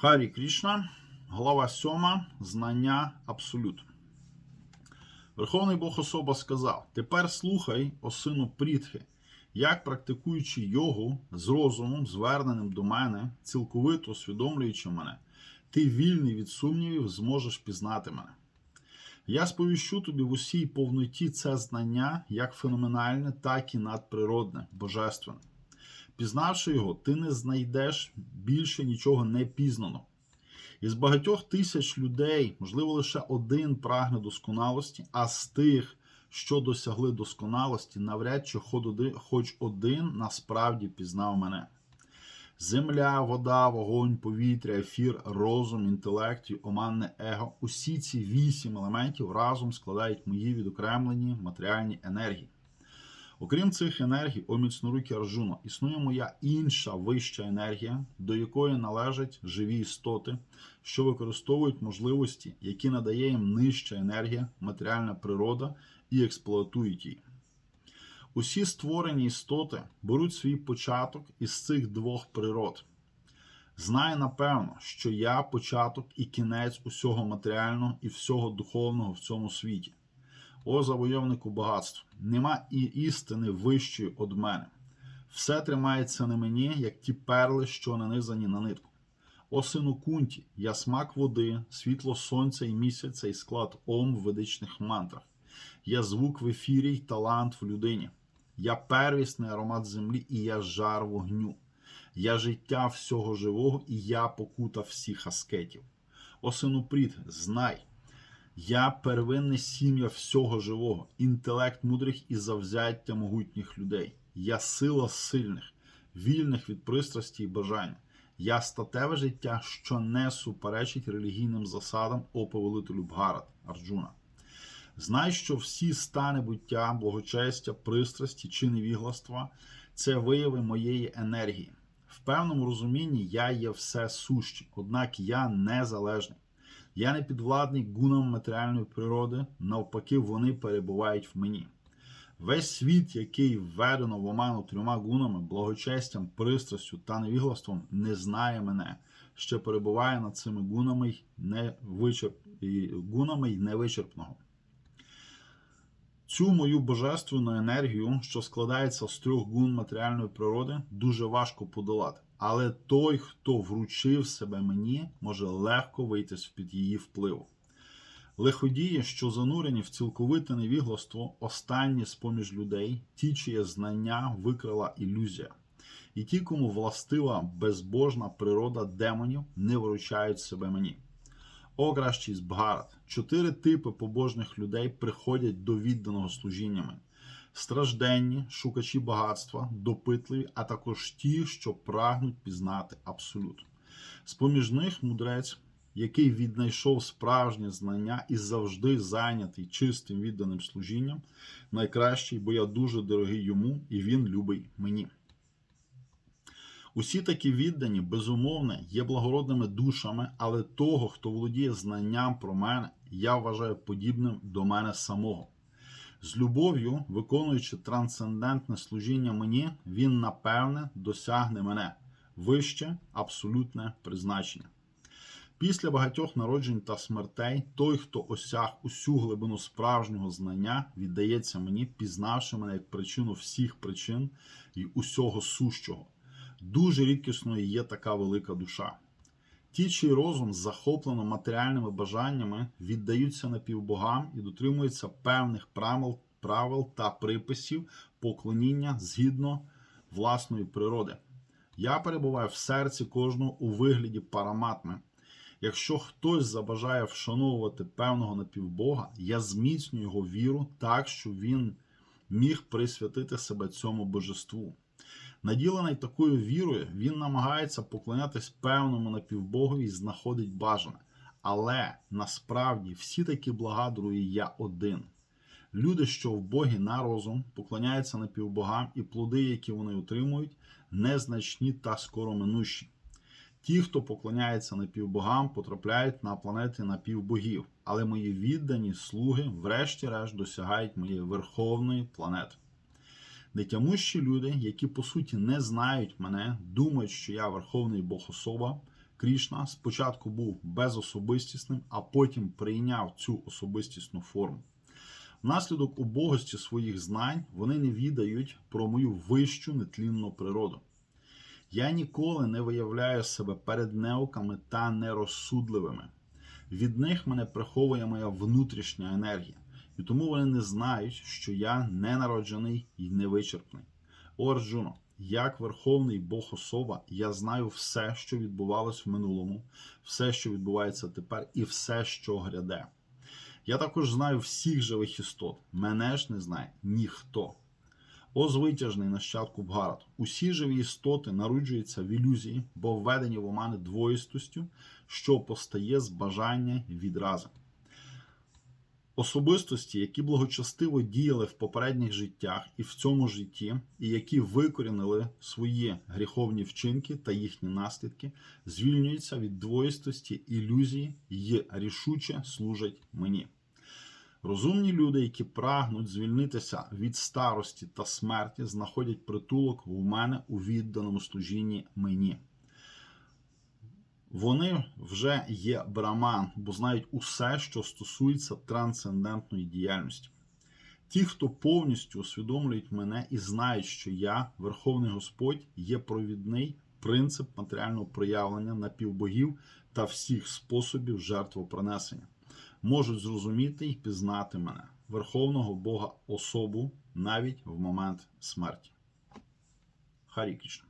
Харі Крішна, глава 7. Знання Абсолют. Верховний Бог особа сказав: Тепер слухай, о сину Прітхи, як практикуючи йогу з розумом, зверненим до мене, цілковито усвідомлюючи мене, ти вільний від сумнівів зможеш пізнати мене. Я сповіщу тобі в усій повноті це знання, як феноменальне, так і надприродне, божественне. Пізнавши його, ти не знайдеш більше нічого не пізнано. Із багатьох тисяч людей, можливо, лише один прагне досконалості, а з тих, що досягли досконалості, навряд чи хоч один насправді пізнав мене. Земля, вода, вогонь, повітря, ефір, розум, інтелект і оманне его усі ці вісім елементів разом складають мої відокремлені матеріальні енергії. Окрім цих енергій, о міцнорукі Арджуно, існує моя інша вища енергія, до якої належать живі істоти, що використовують можливості, які надає їм нижча енергія, матеріальна природа і експлуатують її. Усі створені істоти беруть свій початок із цих двох природ. Знай напевно, що я початок і кінець усього матеріального і всього духовного в цьому світі. О завойовнику багатств, нема і істини вищої од мене. Все тримається на мені, як ті перли, що нанизані на нитку. О сину кунті, я смак води, світло сонця і місяця і склад ом в ведичних мантрах. Я звук в ефірі й талант в людині. Я первісний аромат землі, і я жар вогню. Я життя всього живого, і я покута всіх аскетів. О сину прід, знай. Я первинне сім'я всього живого, інтелект мудрих і завзяття могутніх людей. Я сила сильних, вільних від пристрасті і бажань. Я статеве життя, що не суперечить релігійним засадам о повелителю Бгарат Арджуна. Знай, що всі стани буття, благочестя, пристрасті чи невігластва це вияви моєї енергії. В певному розумінні я є все сущий, однак я незалежний. Я не підвладний гунам матеріальної природи, навпаки, вони перебувають в мені. Весь світ, який введено в оману трьома гунами, благочестям, пристрастю та невіглаством, не знає мене, ще перебуває над цими гунами й невичерп... гунами й невичерпного. Цю мою божественну енергію, що складається з трьох гун матеріальної природи, дуже важко подолати. Але той, хто вручив себе мені, може легко вийти з-під її впливу. Лиходії, що занурені в цілковите невігластво, останні з поміж людей, ті, чиє знання викрила ілюзія. І ті, кому властива безбожна природа демонів, не вручають себе мені. О, кращий з Бгарат, чотири типи побожних людей приходять до відданого служіння мені. Стражденні, шукачі багатства, допитливі, а також ті, що прагнуть пізнати абсолют. З поміж них мудрець, який віднайшов справжнє знання і завжди зайнятий чистим відданим служінням, найкращий, бо я дуже дорогий йому, і він любий мені. Усі такі віддані, безумовно, є благородними душами, але того, хто володіє знанням про мене, я вважаю подібним до мене самого. З любов'ю, виконуючи трансцендентне служіння мені, він напевне досягне мене вище абсолютне призначення. Після багатьох народжень та смертей, той, хто осяг усю глибину справжнього знання, віддається мені, пізнавши мене як причину всіх причин і усього сущого. Дуже рідкісною є така велика душа. Ті, чий розум захоплено матеріальними бажаннями, віддаються напівбогам і дотримуються певних правил, правил та приписів поклоніння згідно власної природи. Я перебуваю в серці кожного у вигляді параматми. Якщо хтось забажає вшановувати певного напівбога, я зміцнюю його віру так, щоб він міг присвятити себе цьому божеству. Наділений такою вірою, він намагається поклонятись певному напівбогові і знаходить бажане. Але насправді всі такі благодрої я один. Люди, що в Богі на розум, поклоняються напівбогам, і плоди, які вони отримують, незначні та скороминущі. Ті, хто поклоняється напівбогам, потрапляють на планети напівбогів, але мої віддані слуги, врешті-решт, досягають моєї верховної планети. Нетямущі люди, які по суті не знають мене, думають, що я верховний Бог особа, Крішна спочатку був безособистісним, а потім прийняв цю особистісну форму. Внаслідок убогості своїх знань вони не відають про мою вищу нетлінну природу. Я ніколи не виявляю себе перед неуками та нерозсудливими. Від них мене приховує моя внутрішня енергія, і тому вони не знають, що я ненароджений і невичерпний. О, Арджуно, як верховний Бог особа, я знаю все, що відбувалось в минулому, все, що відбувається тепер, і все, що гряде. Я також знаю всіх живих істот. Мене ж не знає ніхто. О, звитяжний нащадку Бгарат. Усі живі істоти народжуються в ілюзії, бо введені в омани двоїстостю, що постає з бажання відрази. Особистості, які благочестиво діяли в попередніх життях і в цьому житті, і які викорінили свої гріховні вчинки та їхні наслідки, звільнюються від двоїстості ілюзії і рішуче служать мені. Розумні люди, які прагнуть звільнитися від старості та смерті, знаходять притулок в мене у відданому служінні мені. Вони вже є браман, бо знають усе, що стосується трансцендентної діяльності. Ті, хто повністю усвідомлюють мене і знають, що я, Верховний Господь, є провідний принцип матеріального проявлення напівбогів та всіх способів жертвопринесення, можуть зрозуміти і пізнати мене, Верховного Бога особу, навіть в момент смерті. Харі Кришна.